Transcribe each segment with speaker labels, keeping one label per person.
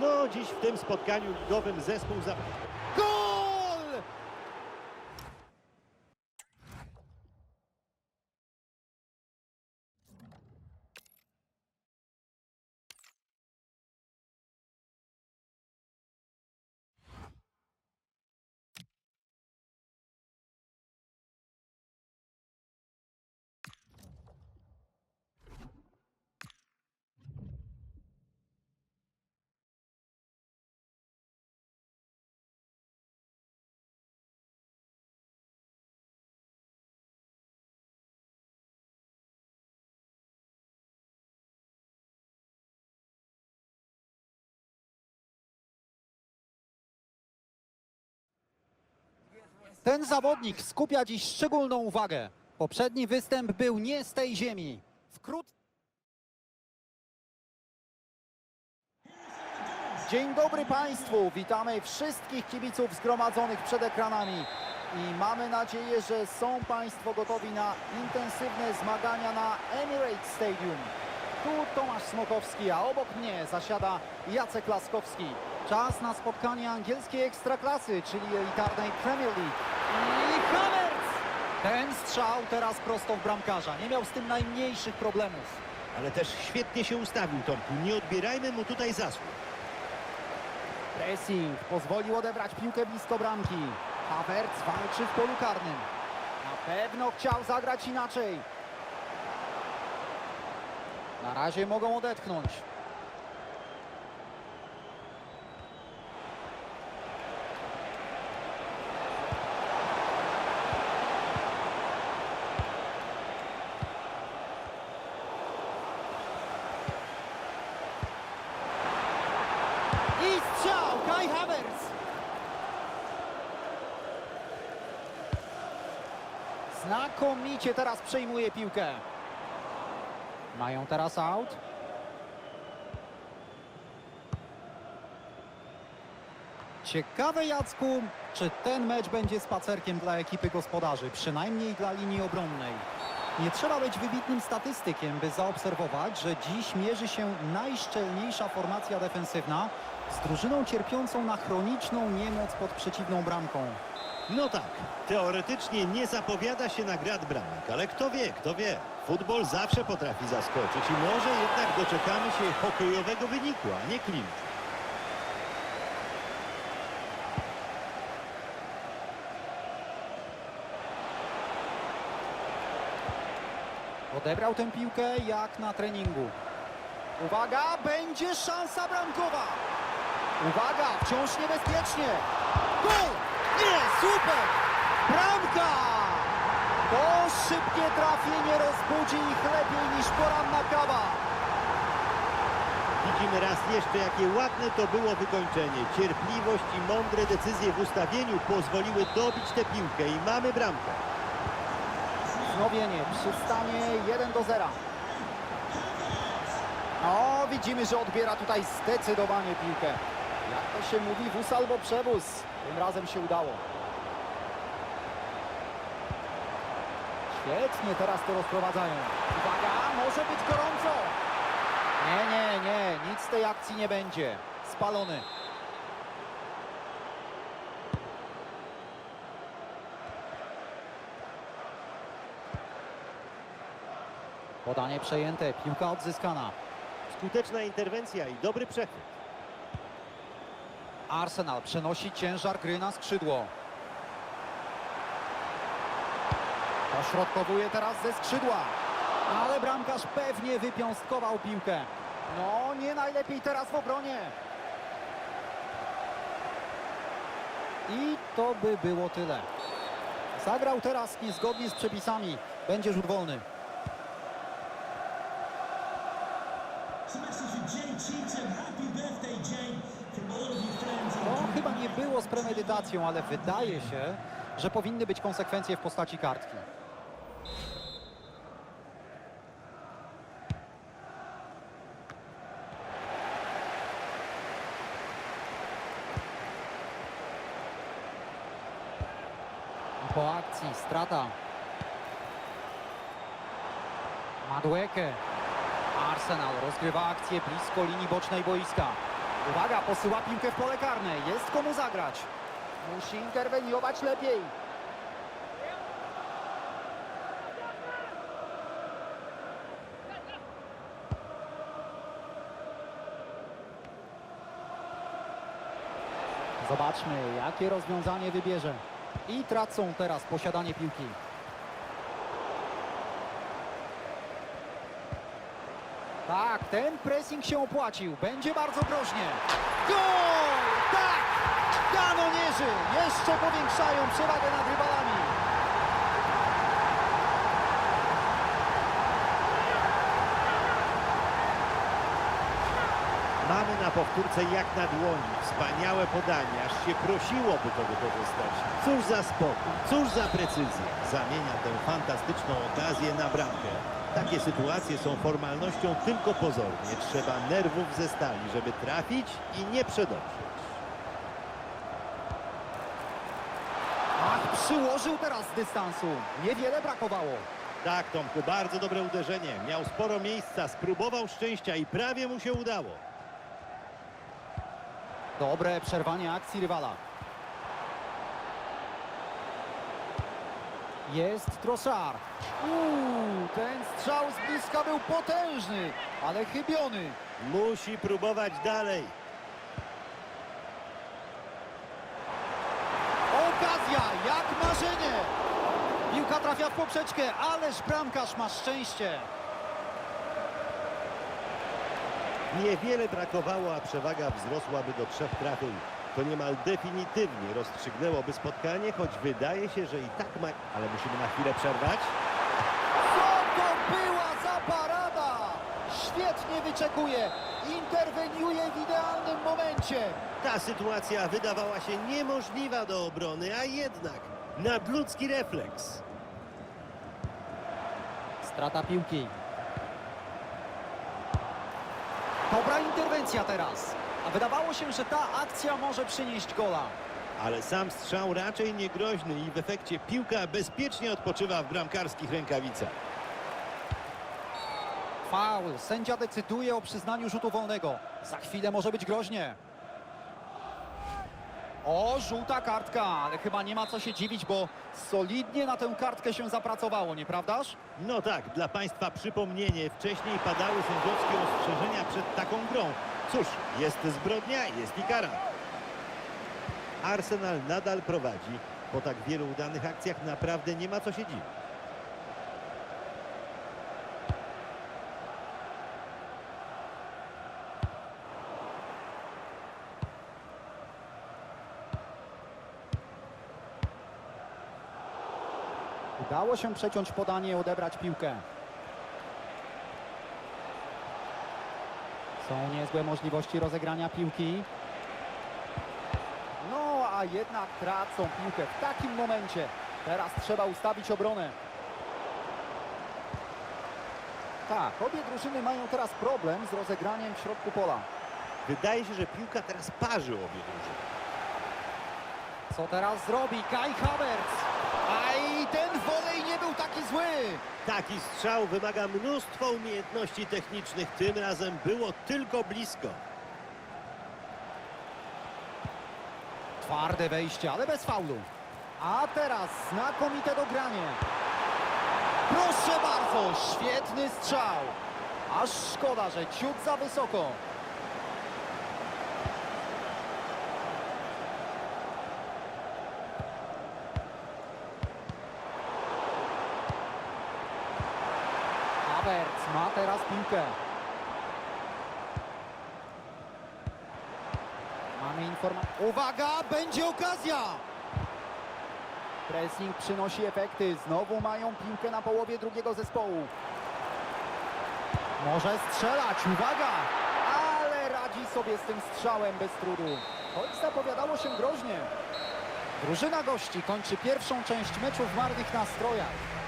Speaker 1: No, dziś w tym spotkaniu ligowym zespół za...
Speaker 2: Ten zawodnik skupia dziś szczególną uwagę. Poprzedni występ był nie z tej ziemi. Wkrót... Dzień dobry Państwu, witamy wszystkich kibiców zgromadzonych przed ekranami i mamy nadzieję, że są Państwo gotowi na intensywne zmagania na Emirates Stadium. Tu Tomasz Smokowski, a obok mnie zasiada Jacek Laskowski. Czas na spotkanie angielskiej ekstraklasy, czyli elitarnej Premier League. I Havertz! Ten strzał teraz prosto w bramkarza. Nie miał z tym najmniejszych problemów.
Speaker 1: Ale też świetnie się ustawił Tomku. Nie odbierajmy mu tutaj zasług.
Speaker 2: Pressing pozwolił odebrać piłkę blisko bramki. Havertz walczy w polu karnym. Na pewno chciał zagrać inaczej. Na razie mogą odetchnąć. I strzał! Kai Havertz! Znakomicie teraz przejmuje piłkę. Mają teraz aut. Ciekawe Jacku, czy ten mecz będzie spacerkiem dla ekipy gospodarzy, przynajmniej dla linii obronnej. Nie trzeba być wybitnym statystykiem, by zaobserwować, że dziś mierzy się najszczelniejsza formacja defensywna z drużyną cierpiącą na chroniczną niemoc pod przeciwną bramką.
Speaker 1: No tak, teoretycznie nie zapowiada się na grad bramek, ale kto wie, kto wie. Futbol zawsze potrafi zaskoczyć i może jednak doczekamy się hokejowego wyniku, a nie klinczu.
Speaker 2: Odebrał tę piłkę jak na treningu. Uwaga, będzie szansa bramkowa. Uwaga, wciąż niebezpiecznie. Gol! Nie, super! Bramka! To szybkie trafienie rozbudzi ich lepiej niż poranna kawa.
Speaker 1: Widzimy raz jeszcze, jakie ładne to było wykończenie. Cierpliwość i mądre decyzje w ustawieniu pozwoliły dobić tę piłkę i mamy bramkę.
Speaker 2: Wznowienie przy stanie 1 do 0. No, widzimy, że odbiera tutaj zdecydowanie piłkę. Jak to się mówi, wóz albo przewóz. Tym razem się udało. Świetnie teraz to rozprowadzają. Uwaga, może być gorąco. Nie, nie, nie, nic z tej akcji nie będzie. Spalony. Podanie przejęte, piłka odzyskana.
Speaker 1: Skuteczna interwencja i dobry przechwyt.
Speaker 2: Arsenal przenosi ciężar gry na skrzydło. Dośrodkowuje teraz ze skrzydła. Ale bramkarz pewnie wypiąstkował piłkę. No, nie najlepiej teraz w obronie. I to by było tyle. Zagrał teraz niezgodnie z przepisami. Będzie rzut wolny. Premedytacją, ale wydaje się, że powinny być konsekwencje w postaci kartki. Po akcji strata. Madueke. Arsenal rozgrywa akcję blisko linii bocznej boiska. Uwaga, posyła piłkę w pole karne. Jest komu zagrać. Musi interweniować lepiej. Zobaczmy, jakie rozwiązanie wybierze. I tracą teraz posiadanie piłki. Tak, ten pressing się opłacił. Będzie bardzo groźnie. Gol! Tak! Kanonierzy jeszcze powiększają przewagę nad rywalami.
Speaker 1: Mamy na powtórce jak na dłoni. Wspaniałe podanie, aż się prosiłoby to wykorzystać. Cóż za spokój, cóż za precyzja. Zamienia tę fantastyczną okazję na bramkę. Takie sytuacje są formalnością tylko pozornie. Trzeba nerwów ze stali, żeby trafić i nie przedobrzyć.
Speaker 2: Ach, przyłożył teraz z dystansu. Niewiele brakowało.
Speaker 1: Tak, Tomku, bardzo dobre uderzenie. Miał sporo miejsca, spróbował szczęścia i prawie mu się udało.
Speaker 2: Dobre przerwanie akcji rywala. Jest Trossard. Uuu, ten strzał z bliska był potężny, ale chybiony.
Speaker 1: Musi próbować dalej.
Speaker 2: Okazja, jak marzenie. Piłka trafia w poprzeczkę, ależ bramkarz ma szczęście.
Speaker 1: Niewiele brakowało, a przewaga wzrosłaby do trzech trafień. To niemal definitywnie rozstrzygnęłoby spotkanie, choć wydaje się, że i tak ma... Ale musimy na chwilę przerwać.
Speaker 2: Co to była za parada? Świetnie wyczekuje, interweniuje w idealnym momencie.
Speaker 1: Ta sytuacja wydawała się niemożliwa do obrony, a jednak nadludzki refleks.
Speaker 2: Strata piłki. Dobra interwencja teraz. A wydawało się, że ta akcja może przynieść gola.
Speaker 1: Ale sam strzał raczej niegroźny i w efekcie piłka bezpiecznie odpoczywa w bramkarskich rękawicach.
Speaker 2: Faul. Sędzia decyduje o przyznaniu rzutu wolnego. Za chwilę może być groźnie. O, żółta kartka, ale chyba nie ma co się dziwić, bo solidnie na tę kartkę się zapracowało, nieprawdaż?
Speaker 1: No tak, dla Państwa przypomnienie, wcześniej padały sędziowskie ostrzeżenia przed taką grą. Cóż, jest zbrodnia, jest i kara. Arsenal nadal prowadzi. Po tak wielu udanych akcjach naprawdę nie ma co się dziwić.
Speaker 2: Udało się przeciąć podanie i odebrać piłkę. Są niezłe możliwości rozegrania piłki. No, a jednak tracą piłkę w takim momencie. Teraz trzeba ustawić obronę. Tak, obie drużyny mają teraz problem z rozegraniem w środku pola.
Speaker 1: Wydaje się, że piłka teraz parzy obie drużyny.
Speaker 2: Co teraz zrobi Kai Havertz? Ten wolej nie był taki zły.
Speaker 1: Taki strzał wymaga mnóstwo umiejętności technicznych. Tym razem było tylko blisko.
Speaker 2: Twarde wejście, ale bez faulu. A teraz znakomite dogranie. Proszę bardzo, świetny strzał. Aż szkoda, że ciut za wysoko. Havertz ma teraz piłkę. Mamy informację. Uwaga, będzie okazja! Pressing przynosi efekty. Znowu mają piłkę na połowie drugiego zespołu. Może strzelać, uwaga! Ale radzi sobie z tym strzałem bez trudu. Choć zapowiadało się groźnie. Drużyna gości kończy pierwszą część meczu w marnych nastrojach.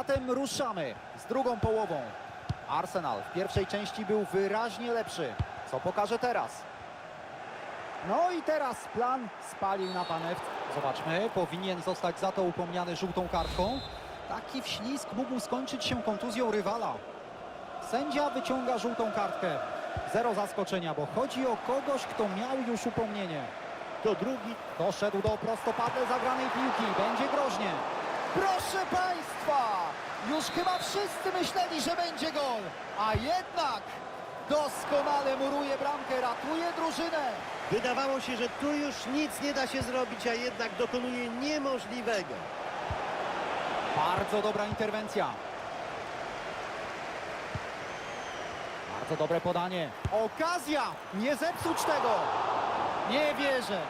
Speaker 2: Zatem ruszamy z drugą połową. Arsenal w pierwszej części był wyraźnie lepszy. Co pokaże teraz? No i teraz plan spalił na panewce. Zobaczmy, powinien zostać za to upomniany żółtą kartką. Taki wślizg mógł skończyć się kontuzją rywala. Sędzia wyciąga żółtą kartkę. Zero zaskoczenia, bo chodzi o kogoś, kto miał już upomnienie.
Speaker 1: To drugi
Speaker 2: Doszedł do prostopadle zagranej piłki. Będzie groźnie. Proszę Państwa! Już chyba wszyscy myśleli, że będzie gol. A jednak doskonale muruje bramkę, ratuje drużynę.
Speaker 1: Wydawało się, że tu już nic nie da się zrobić, a jednak dokonuje niemożliwego.
Speaker 2: Bardzo dobra interwencja. Bardzo dobre podanie. Okazja! Nie zepsuć tego! Nie wierzę.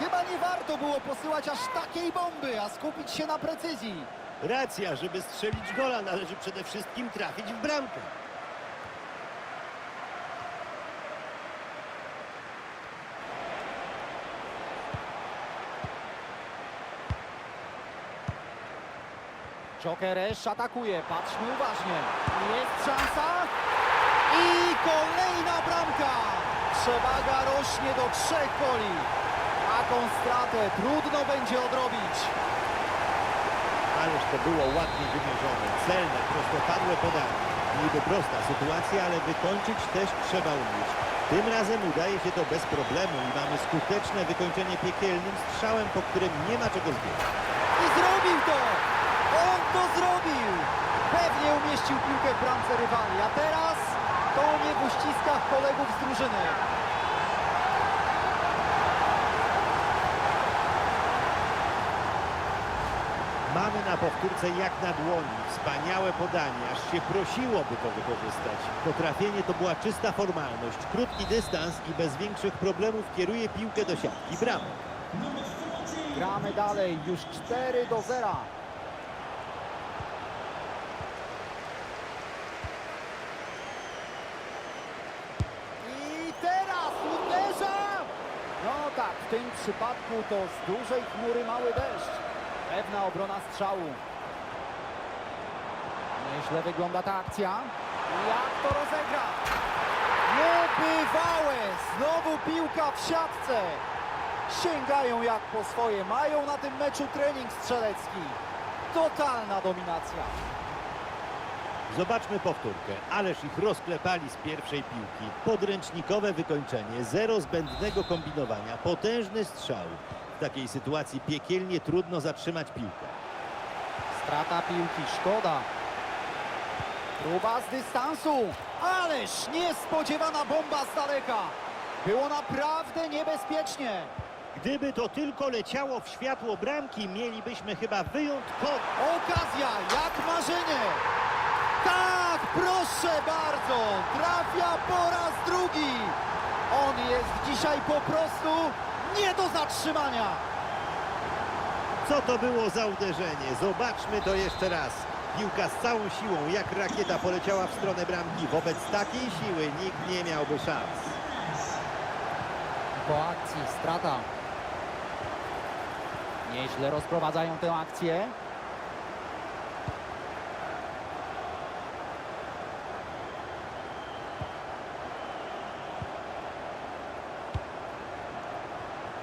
Speaker 2: Chyba nie warto było posyłać aż takiej bomby, a skupić się na precyzji.
Speaker 1: Racja, żeby strzelić gola należy przede wszystkim trafić w bramkę.
Speaker 2: Jokeresz atakuje, patrzmy uważnie. Jest szansa i kolejna bramka. Przewaga rośnie do trzech goli. Taką stratę trudno będzie odrobić.
Speaker 1: Ależ to było ładnie wymierzone, celne, prostopadłe podanie. Niby prosta sytuacja, ale wykończyć też trzeba umieć. Tym razem udaje się to bez problemu i mamy skuteczne wykończenie piekielnym strzałem, po którym nie ma czego zbierać.
Speaker 2: I zrobił to! On to zrobił! Pewnie umieścił piłkę w bramce rywali, a teraz to nie w uściskach kolegów z drużyny.
Speaker 1: Mamy na powtórce jak na dłoni. Wspaniałe podanie, aż się prosiłoby to wykorzystać. To trafienie to była czysta formalność. Krótki dystans i bez większych problemów kieruje piłkę do siatki. Brawo!
Speaker 2: Gramy dalej, już 4 do 0. I teraz uderza! No tak, w tym przypadku to z dużej chmury mały deszcz. Pewna obrona strzału. Nieźle wygląda ta akcja. Jak to rozegra? Niebywałe! Znowu piłka w siatce. Sięgają jak po swoje. Mają na tym meczu trening strzelecki. Totalna dominacja.
Speaker 1: Zobaczmy powtórkę. Ależ ich rozklepali z pierwszej piłki. Podręcznikowe wykończenie, zero zbędnego kombinowania, potężny strzał. W takiej sytuacji piekielnie trudno zatrzymać piłkę.
Speaker 2: Strata piłki, szkoda. Próba z dystansu. Ależ niespodziewana bomba z daleka. Było naprawdę niebezpiecznie.
Speaker 1: Gdyby to tylko leciało w światło bramki, mielibyśmy chyba wyjątkowo...
Speaker 2: Okazja, jak marzenie. Tak, proszę bardzo. Trafia po raz drugi. On jest dzisiaj po prostu nie do zatrzymania.
Speaker 1: Co to było za uderzenie? Zobaczmy to jeszcze raz. Piłka z całą siłą, jak rakieta, poleciała w stronę bramki. Wobec takiej siły nikt nie miałby szans.
Speaker 2: Po akcji strata. Nieźle rozprowadzają tę akcję.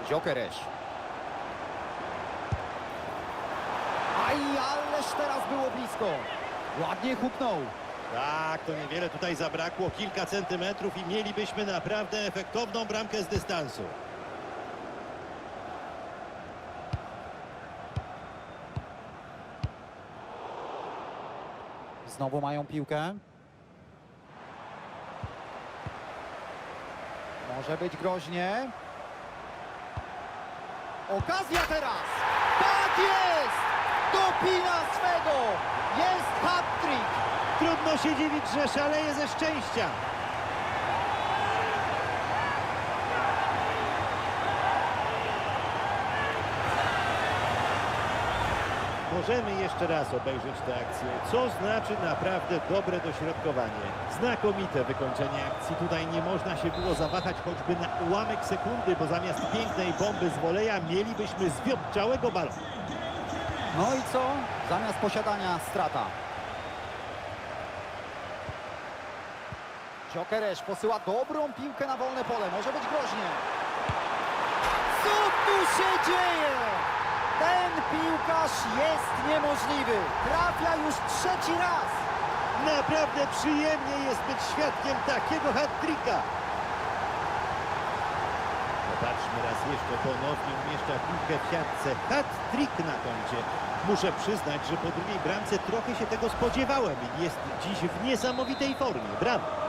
Speaker 2: Ziokeresz. Aj, ależ teraz było blisko. Ładnie huknął.
Speaker 1: Tak, to niewiele tutaj zabrakło, kilka centymetrów i mielibyśmy naprawdę efektowną bramkę z dystansu.
Speaker 2: Znowu mają piłkę. Może być groźnie. Okazja teraz! Tak jest! Dopina swego! Jest hat-trick!
Speaker 1: Trudno się dziwić, że szaleje ze szczęścia. Możemy jeszcze raz obejrzeć tę akcję, co znaczy naprawdę dobre dośrodkowanie. Znakomite wykończenie akcji. Tutaj nie można się było zawahać choćby na ułamek sekundy, bo zamiast pięknej bomby z woleja mielibyśmy zwiotczałego balonu.
Speaker 2: No i co? Zamiast posiadania strata. Jokeresz posyła dobrą piłkę na wolne pole. Może być groźnie. Co tu się dzieje? Ten piłkarz jest niemożliwy. Trafia już trzeci raz.
Speaker 1: Naprawdę przyjemnie jest być świadkiem takiego hat-tricka. Zobaczmy raz jeszcze, ponownie umieszcza piłkę w siatce. Hat-trick na koncie. Muszę przyznać, że po drugiej bramce trochę się tego spodziewałem. Jest dziś w niesamowitej formie. Brawo.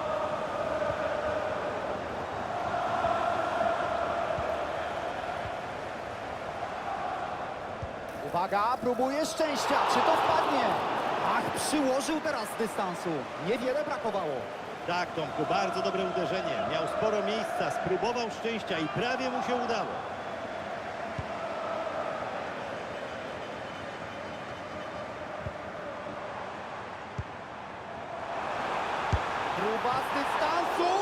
Speaker 2: Uwaga, próbuje szczęścia. Czy to wpadnie? Ach, przyłożył teraz z dystansu. Niewiele brakowało.
Speaker 1: Tak, Tomku, bardzo dobre uderzenie. Miał sporo miejsca, spróbował szczęścia i prawie mu się udało.
Speaker 2: Próba z dystansu.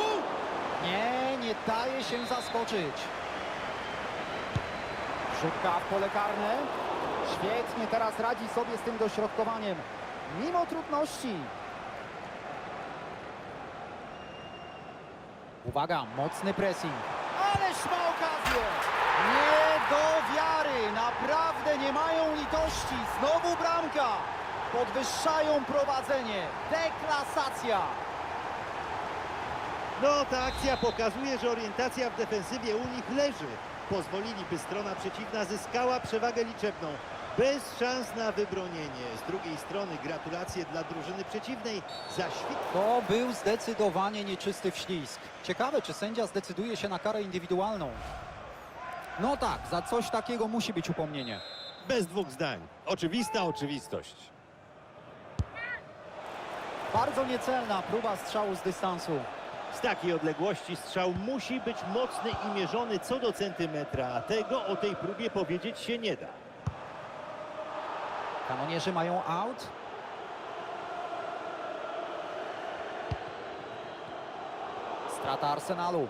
Speaker 2: Nie, nie daje się zaskoczyć. Rzutka w pole karne. Świetnie teraz radzi sobie z tym dośrodkowaniem. Mimo trudności. Uwaga, mocny pressing. Ależ ma okazję! Nie do wiary! Naprawdę nie mają litości. Znowu bramka. Podwyższają prowadzenie. Deklasacja.
Speaker 1: No, ta akcja pokazuje, że orientacja w defensywie u nich leży. Pozwolili, by strona przeciwna zyskała przewagę liczebną. Bez szans na wybronienie. Z drugiej strony gratulacje dla drużyny przeciwnej za świt.
Speaker 2: To był zdecydowanie nieczysty wślizg. Ciekawe, czy sędzia zdecyduje się na karę indywidualną. No tak, za coś takiego musi być upomnienie.
Speaker 1: Bez dwóch zdań. Oczywista oczywistość.
Speaker 2: Bardzo niecelna próba strzału z dystansu.
Speaker 1: Z takiej odległości strzał musi być mocny i mierzony co do centymetra, a tego o tej próbie powiedzieć się nie da.
Speaker 2: Kanonierzy mają out. Strata Arsenalu.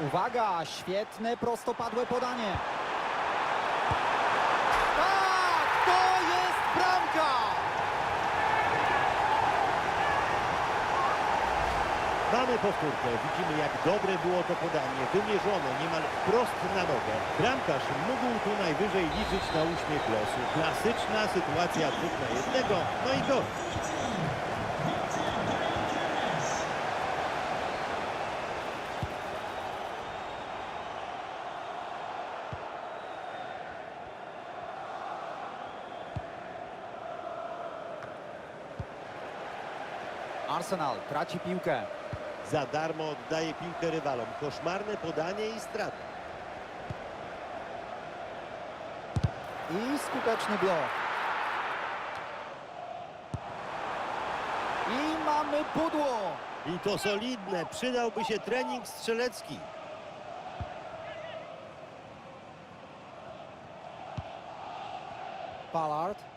Speaker 2: Uwaga, świetne prostopadłe podanie. Tak, to jest bramka!
Speaker 1: Mamy powtórkę. Widzimy, jak dobre było to podanie. Wymierzone niemal wprost na nogę. Bramkarz mógł tu najwyżej liczyć na uśmiech losu. Klasyczna sytuacja dwóch na jednego. No i go.
Speaker 2: Arsenal traci piłkę.
Speaker 1: Za darmo oddaje piłkę rywalom. Koszmarne podanie i strata.
Speaker 2: I skuteczny blok. I mamy pudło.
Speaker 1: I to solidne. Przydałby się trening strzelecki.
Speaker 2: Ballard.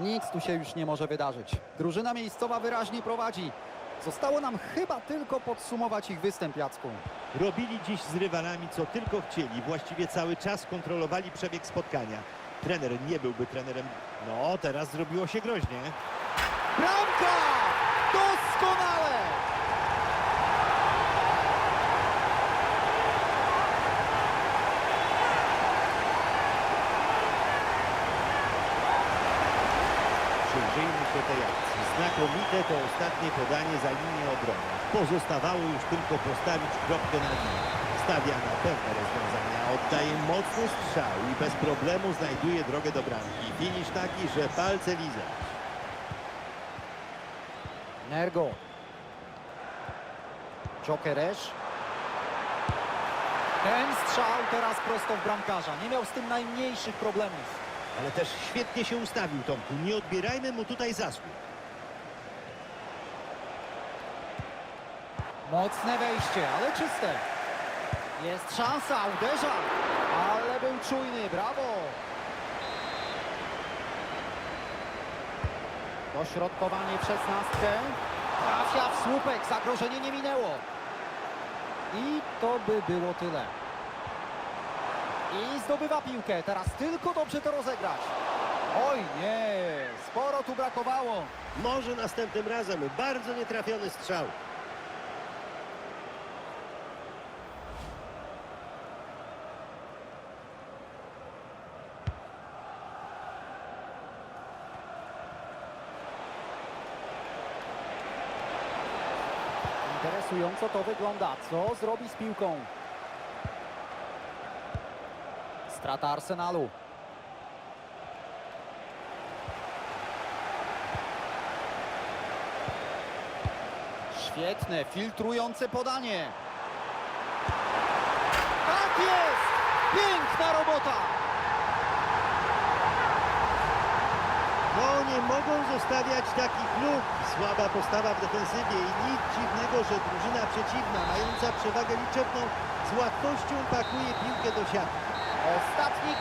Speaker 2: Nic tu się już nie może wydarzyć. Drużyna miejscowa wyraźnie prowadzi. Zostało nam chyba tylko podsumować ich występ, Jacku.
Speaker 1: Robili dziś z rywalami co tylko chcieli. Właściwie cały czas kontrolowali przebieg spotkania. Trener nie byłby trenerem. No, teraz zrobiło się groźnie.
Speaker 2: Bramka! Doskonale!
Speaker 1: Przyjrzyjmy się tej akcji. Znakomite to ostatnie podanie za linię obrony. Pozostawało już tylko postawić kropkę na nim. Stawia na pewne rozwiązania, oddaje mocny strzał i bez problemu znajduje drogę do bramki. Finisz taki, że palce lizać.
Speaker 2: Nergo. Jokeresz. Ten strzał teraz prosto w bramkarza. Nie miał z tym najmniejszych problemów.
Speaker 1: Ale też świetnie się ustawił Tomku. Nie odbierajmy mu tutaj zasług.
Speaker 2: Mocne wejście, ale czyste. Jest szansa, uderza. Ale był czujny, brawo. Dośrodkowanie przez nastkę. Trafia w słupek, zagrożenie nie minęło. I to by było tyle. I zdobywa piłkę, teraz tylko dobrze to rozegrać. Oj nie, sporo tu brakowało.
Speaker 1: Może następnym razem. Bardzo nietrafiony strzał.
Speaker 2: Interesująco to wygląda. Co zrobi z piłką? Strata Arsenalu. Świetne, filtrujące podanie. Tak jest! Piękna robota!
Speaker 1: No nie mogą zostawiać takich luk. Słaba postawa w defensywie i nic dziwnego, że drużyna przeciwna, mająca przewagę liczebną, z łatwością pakuje piłkę do siatki.
Speaker 2: Ostatni